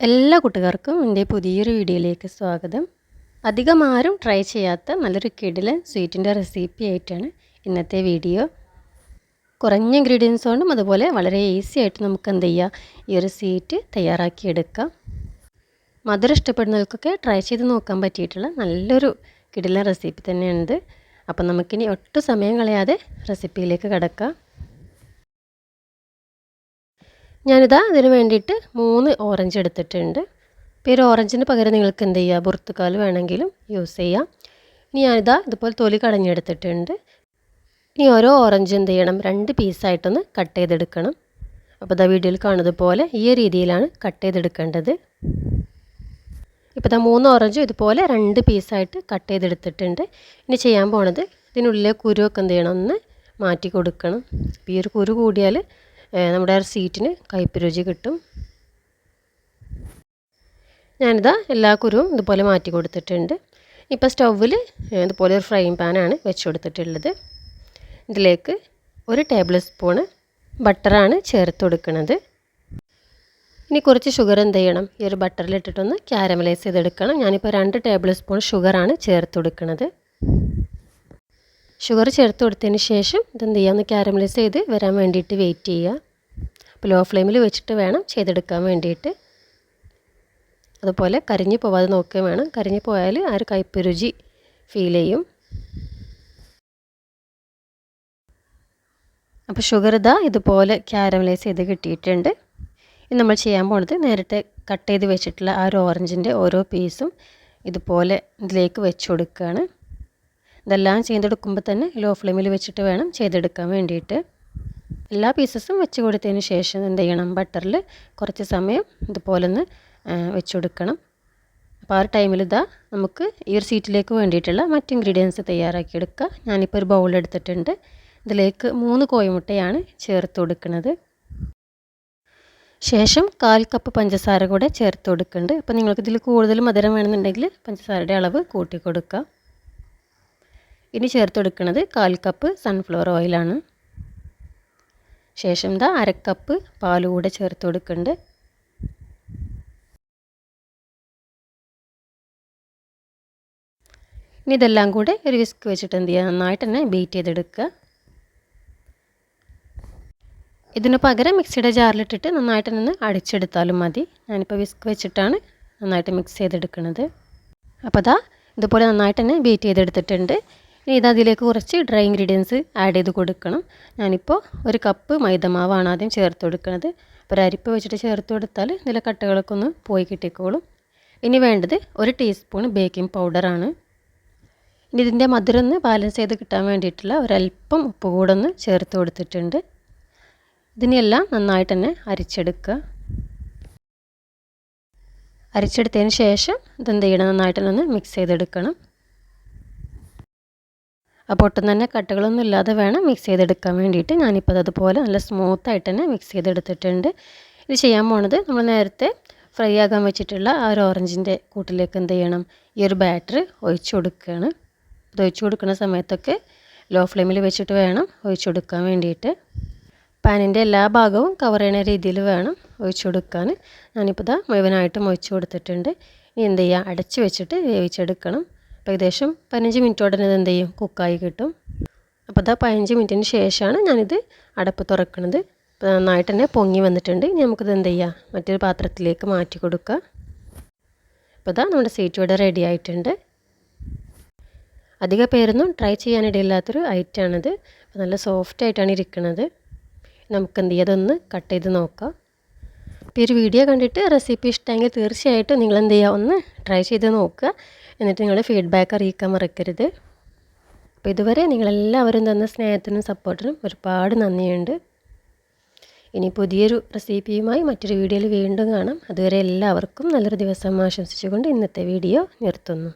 എല്ലാ കൂട്ടുകാർക്കും എന്റെ പുതിയൊരു വീഡിയോയിലേക്ക് സ്വാഗതം. അധികം ആരും ട്രൈ ചെയ്യാത്ത നല്ലൊരു കിടിൽ സ്വീറ്റിന്റെ റെസിപ്പി ആയിട്ടാണ് ഇന്നത്തെ വീഡിയോ. കുറഞ്ഞ ഇൻഗ്രീഡിയൻസ് കൊണ്ടും അതുപോലെ വളരെ ഈസി ആയിട്ട് നമുക്ക് എന്ത് ചെയ്യാം? ഈ ഒരു സ്വീറ്റ് തയ്യാറാക്കിയെടുക്കാം. മധുരം ഇഷ്ടപ്പെടുന്നവർക്കൊക്കെ ട്രൈ ചെയ്ത് നോക്കാൻ പറ്റിയിട്ടുള്ള നല്ലൊരു കിടിലൻ റെസിപ്പി തന്നെയാണിത് അപ്പം നമുക്കിനി ഒട്ടും സമയം കളയാതെ റെസിപ്പിയിലേക്ക് കിടക്കാം. ഞാനിതാ അതിന് വേണ്ടിയിട്ട് മൂന്ന് ഓറഞ്ച് എടുത്തിട്ടുണ്ട്. ഒരു ഓറഞ്ചിന് പകരം നിങ്ങൾക്ക് എന്ത് ചെയ്യുക പുറത്തുകാൽ വേണമെങ്കിലും യൂസ് ചെയ്യാം. ഇനി ഞാനിതാ ഇതുപോലെ തൊലി കളഞ്ഞെടുത്തിട്ടുണ്ട് ഇനി ഓരോ ഓറഞ്ച് എന്ത് ചെയ്യണം? രണ്ട് പീസായിട്ടൊന്ന് കട്ട് ചെയ്തെടുക്കണം. അപ്പോൾ ഇതാ വീഡിയോയിൽ കാണുന്നത് പോലെ ഈ രീതിയിലാണ് കട്ട് ചെയ്തെടുക്കേണ്ടത്. ഇപ്പോൾ ഇതാ മൂന്ന് ഓറഞ്ചും ഇതുപോലെ രണ്ട് പീസായിട്ട് കട്ട് ചെയ്തെടുത്തിട്ടുണ്ട്. ഇനി ചെയ്യാൻ പോണത് ഇതിനുള്ളിലെ കുരുവൊക്കെ എന്ത് ചെയ്യണം? ഒന്ന് മാറ്റി കൊടുക്കണം. ഈ ഒരു കുരു കൂടിയാൽ നമ്മുടെ ആ സീറ്റിന് കയ്പ്പ് രുചി കിട്ടും. ഞാനിതാ എല്ലാ കുരുവും ഇതുപോലെ മാറ്റി കൊടുത്തിട്ടുണ്ട്. ഇപ്പോൾ സ്റ്റൗവിൽ ഇതുപോലെ ഒരു ഫ്രൈ പാനാണ് വെച്ച് കൊടുത്തിട്ടുള്ളത്. ഇതിലേക്ക് ഒരു ടേബിൾ സ്പൂണ് ബട്ടറാണ് ചേർത്ത് കൊടുക്കുന്നത് ഇനി കുറച്ച് ഷുഗർ എന്ത് ചെയ്യണം? ഈ ഒരു ബട്ടറിൽ ഇട്ടിട്ടൊന്ന് ക്യാരമലൈസ് ചെയ്തെടുക്കണം. ഞാനിപ്പോൾ രണ്ട് ടേബിൾ സ്പൂൺ ഷുഗറാണ് ചേർത്ത് കൊടുക്കുന്നത് ഷുഗർ ചേർത്ത് കൊടുത്തതിന് ശേഷം ഇതെന്ത് ചെയ്യുക ഒന്ന് ക്യാരമലൈസ് ചെയ്ത് വരാൻ വേണ്ടിയിട്ട് വെയിറ്റ് ചെയ്യുക. അപ്പോൾ ലോ ഫ്ലെയിമിൽ വെച്ചിട്ട് വേണം ചെയ്തെടുക്കാൻ വേണ്ടിയിട്ട്. അതുപോലെ കരിഞ്ഞു പോവാതെ നോക്കുകയും വേണം. കരിഞ്ഞു പോയാൽ ആ ഒരു കയ്പ്പ് ഫീൽ ചെയ്യും. അപ്പോൾ ഷുഗർ ഇതാ ഇതുപോലെ ക്യാരമലൈസ് ചെയ്ത് കിട്ടിയിട്ടുണ്ട്. ഇനി നമ്മൾ ചെയ്യാൻ പോണത് നേരത്തെ കട്ട് ചെയ്ത് വെച്ചിട്ടുള്ള ആ ഒരു ഓറഞ്ചിന്റെ ഓരോ പീസും ഇതുപോലെ ഇതിലേക്ക് വെച്ച് കൊടുക്കുകയാണ്. ഇതെല്ലാം ചെയ്തെടുക്കുമ്പോൾ തന്നെ ലോ ഫ്ലെയിമിൽ വെച്ചിട്ട് വേണം ചെയ്തെടുക്കാൻ വേണ്ടിയിട്ട്. എല്ലാ പീസസും വെച്ച് കൊടുത്തതിന് ശേഷം എന്ത് ചെയ്യണം? ബട്ടറിൽ കുറച്ച് സമയം ഇതുപോലെ ഒന്ന് വെച്ച് കൊടുക്കണം. അപ്പോൾ ആ ഒരു ടൈമിൽ ഇതാ നമുക്ക് ഈ ഒരു സീറ്റിലേക്ക് വേണ്ടിയിട്ടുള്ള മറ്റ് ഇൻഗ്രീഡിയൻസ് തയ്യാറാക്കി തയ്യാറാക്കിയെടുക്കുക ഞാനിപ്പോൾ ഒരു ബൗൾ എടുത്തിട്ടുണ്ട്. ഇതിലേക്ക് മൂന്ന് കോഴിമുട്ടയാണ് ചേർത്ത് കൊടുക്കുന്നത്. ശേഷം കാൽ കപ്പ് പഞ്ചസാര കൂടെ ചേർത്ത് കൊടുക്കുന്നുണ്ട്. അപ്പോൾ നിങ്ങൾക്ക് ഇതിൽ കൂടുതൽ മധുരം വേണമെന്നുണ്ടെങ്കിൽ പഞ്ചസാരയുടെ അളവ് കൂട്ടി കൊടുക്കുക ഇനി ചേർത്ത് കൊടുക്കുന്നത് കാൽ കപ്പ് സൺഫ്ലവർ ഓയിലാണ് ശേഷം ഇതാ അരക്കപ്പ് പാൽ കൂടെ ചേർത്ത് കൊടുക്കുന്നുണ്ട് ഇനി ഇതെല്ലാം കൂടെ ഒരു വിസ്ക് വെച്ചിട്ട് എന്ത് ചെയ്യുക നന്നായിട്ട് തന്നെ ബീറ്റ് ചെയ്തെടുക്കുക. ഇതിന് പകരം മിക്സിയുടെ ജാറിലിട്ടിട്ട് നന്നായിട്ട് നിന്ന് അടിച്ചെടുത്താലും മതി. ഞാനിപ്പോൾ വിസ്ക് വെച്ചിട്ടാണ് നന്നായിട്ട് മിക്സ് ചെയ്തെടുക്കുന്നത് അപ്പോൾ അതാ ഇതുപോലെ നന്നായിട്ട് തന്നെ ബീറ്റ് ചെയ്തെടുത്തിട്ടുണ്ട്. ഇനി അതിലേക്ക് കുറച്ച് ഡ്രൈ ഇൻഗ്രീഡിയൻസ് ആഡ് ചെയ്ത് കൊടുക്കണം. ഞാനിപ്പോൾ ഒരു കപ്പ് മൈദമാവാണ് ആദ്യം ചേർത്ത് കൊടുക്കുന്നത് ഒരു അരിപ്പ് വെച്ചിട്ട് ചേർത്ത് കൊടുത്താൽ ഇതിലെ കട്ടകളൊക്കെ ഒന്ന് പോയി കിട്ടിക്കോളും. ഇനി വേണ്ടത് ഒരു ടീസ്പൂൺ ബേക്കിംഗ് പൗഡറാണ് ഇനി ഇതിന്റെ മധുരം ഒന്ന് ബാലൻസ് ചെയ്ത് കിട്ടാൻ വേണ്ടിയിട്ടുള്ള ഒരല്പം ഉപ്പ് കൂടെ ഒന്ന് ചേർത്ത് കൊടുത്തിട്ടുണ്ട്. ഇതിനെല്ലാം നന്നായിട്ട് തന്നെ അരിച്ചെടുക്കുക. അരിച്ചെടുത്തതിന് ശേഷം ഇതെന്ത് ചെയ്യണം? നന്നായിട്ട് ഒന്ന് മിക്സ് ചെയ്തെടുക്കണം. അപ്പോൾ ഒട്ടും തന്നെ കട്ടകളൊന്നും ഇല്ലാതെ വേണം മിക്സ് ചെയ്തെടുക്കാൻ വേണ്ടിയിട്ട്. ഞാനിപ്പോൾ അതുപോലെ നല്ല സ്മൂത്തായിട്ട് തന്നെ മിക്സ് ചെയ്തെടുത്തിട്ടുണ്ട്. ഇത് ചെയ്യാൻ പോണത് നമ്മൾ നേരത്തെ ഫ്രൈ ആകാൻ വെച്ചിട്ടുള്ള ആ ഒരു ഓറഞ്ചിന്റെ കൂട്ടിലേക്ക് എന്ത് ചെയ്യണം? ഈ ഒരു ബാറ്റർ ഒഴിച്ചു കൊടുക്കുകയാണ്. ഇത് ഒഴിച്ചു കൊടുക്കുന്ന സമയത്തൊക്കെ ലോ ഫ്ലെയിമിൽ വെച്ചിട്ട് വേണം ഒഴിച്ചു കൊടുക്കാൻ വേണ്ടിയിട്ട്. പാനിന്റെ എല്ലാ ഭാഗവും കവർ ചെയ്യുന്ന രീതിയിൽ വേണം ഒഴിച്ചു കൊടുക്കാൻ. ഞാനിപ്പോൾ ഇതാ മുഴുവനായിട്ടും ഒഴിച്ചു കൊടുത്തിട്ടുണ്ട്. ഇനി എന്ത് ചെയ്യുക? അടച്ചു വെച്ചിട്ട് വേവിച്ചെടുക്കണം. അപ്പോൾ ഏകദേശം പതിനഞ്ച് മിനിറ്റോടെ തന്നെ എന്ത് ചെയ്യും? കുക്കായി കിട്ടും. അപ്പോൾ അതാ പതിനഞ്ച് മിനിറ്റിന് ശേഷമാണ് ഞാനിത് അടപ്പ് തുറക്കുന്നത് അപ്പോൾ നന്നായിട്ട് തന്നെ പൊങ്ങി വന്നിട്ടുണ്ട്. ഇനി നമുക്കിത് എന്ത് ചെയ്യുക മറ്റൊരു പാത്രത്തിലേക്ക് മാറ്റി കൊടുക്കുക. അപ്പോൾ ഇതാ നമ്മുടെ സീറ്റ് ഇവിടെ റെഡി ആയിട്ടുണ്ട്. അധിക പേരൊന്നും ട്രൈ ചെയ്യാനിടയില്ലാത്തൊരു ഐറ്റമാണിത് നല്ല സോഫ്റ്റ് ആയിട്ടാണ് ഇരിക്കുന്നത് നമുക്ക് എന്ത് ചെയ്യുക അതൊന്ന് കട്ട് ചെയ്ത് നോക്കാം. അപ്പോൾ ഈ ഒരു വീഡിയോ കണ്ടിട്ട് റെസിപ്പി ഇഷ്ടമെങ്കിൽ തീർച്ചയായിട്ടും നിങ്ങൾ എന്ത് ചെയ്യുക? ഒന്ന് ട്രൈ ചെയ്ത് നോക്കുക. എന്നിട്ട് നിങ്ങളുടെ ഫീഡ്ബാക്ക് അറിയിക്കാൻ മറക്കരുത്. അപ്പോൾ ഇതുവരെ നിങ്ങളെല്ലാവരും തന്ന സ്നേഹത്തിനും സപ്പോർട്ടിനും ഒരുപാട് നന്ദിയുണ്ട്. ഇനി പുതിയൊരു റെസിപ്പിയുമായി മറ്റൊരു വീഡിയോയിൽ വീണ്ടും കാണാം. അതുവരെ എല്ലാവർക്കും നല്ലൊരു ദിവസം ആശംസിച്ചുകൊണ്ട് ഇന്നത്തെ വീഡിയോ നിർത്തുന്നു.